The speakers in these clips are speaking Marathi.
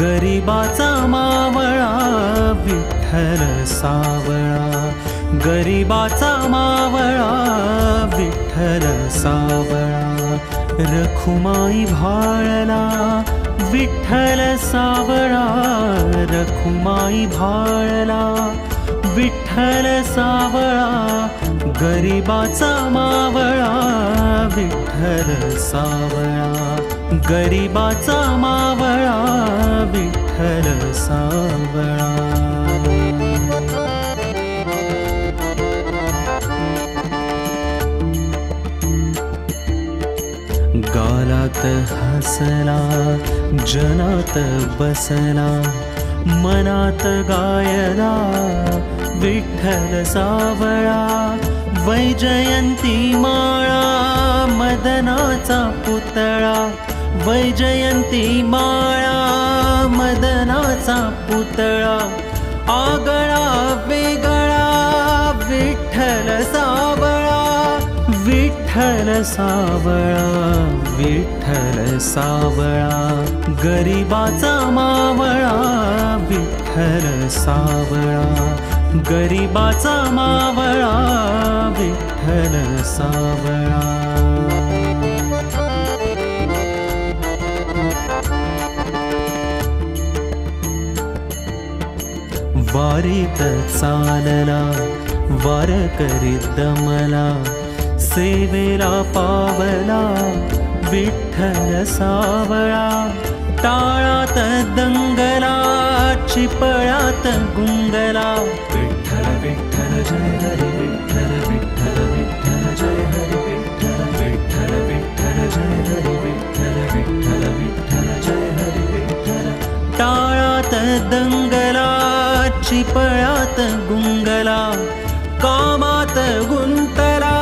गरिबाचा मावळा विठ्ठल सावळा. गरिबाचा मावळा विठ्ठल सावळा. रखुमाई भाळला विठ्ठल सावळा. रखुमाई भाळला विठ्ठल सावळा. गरिबाचा मावळा विठ्ठल सावळा. गरिबाचा मावळा विठ्ठल सावळा. गालात हसला जनात बसला मनात गायला विठ्ठल सावळा. वैजयंती माळा मदनाचा पुतळा वैजयंती माळा मदनाचा पुतळा आगळा वेगळा विठ्ठल सावळा विठ्ठल सावळा विठ्ठल सावळा गरिबाचा मावळा विठ्ठल सावळा गरिबाचा मावळा विठ्ठल सावळा. वारीत चालला वार करीत दमला सेवेला पावला विठ्ठल सावळा टाळात दंगला चिपळात गुंगला. विठ्ठल विठ्ठल जय हरी विठ्ठल विठ्ठल विठ्ठल जय हरी विठ्ठल विठ्ठल विठ्ठल जय हरी विठ्ठल विठ्ठल विठ्ठल जय हरी विठ्ठल. टाळात दंगला चिपळात गुंगला कामात गुंतला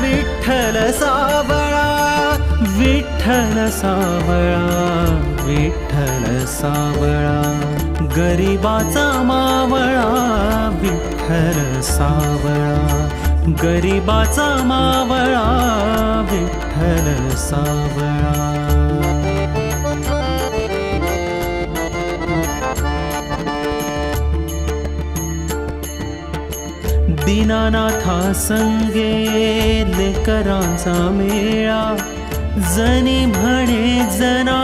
विठ्ठल सावळा विठ्ठल सावळा विठ्ठल सावळा गरिबाचा मावळा विठ्ठल सावळा गरिबाचा मावळा विठ्ठल सावळा. दीनानाथा संगे लेकरांचा मेळा जनी म्हणे जना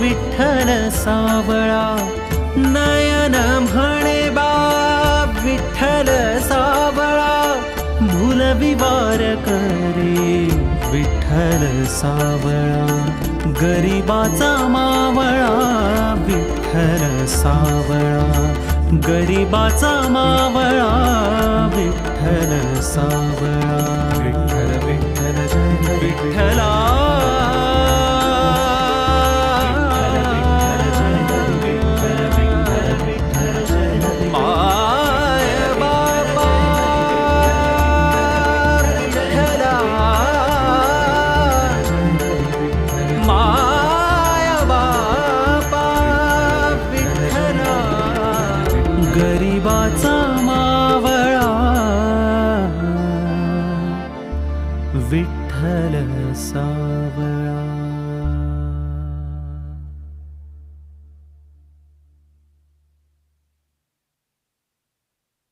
विठ्ठल सावळा. नयन म्हणे बा विठ्ठल सावळा भूलविवार करे विठ्ठल सावळा. गरिबाचा मावळा विठ्ठल सावळा. गरिबाचा मावळा विठ्ठल सावळा विठ्ठल विठ्ठल विठ्ठला विठ्ठल सावळा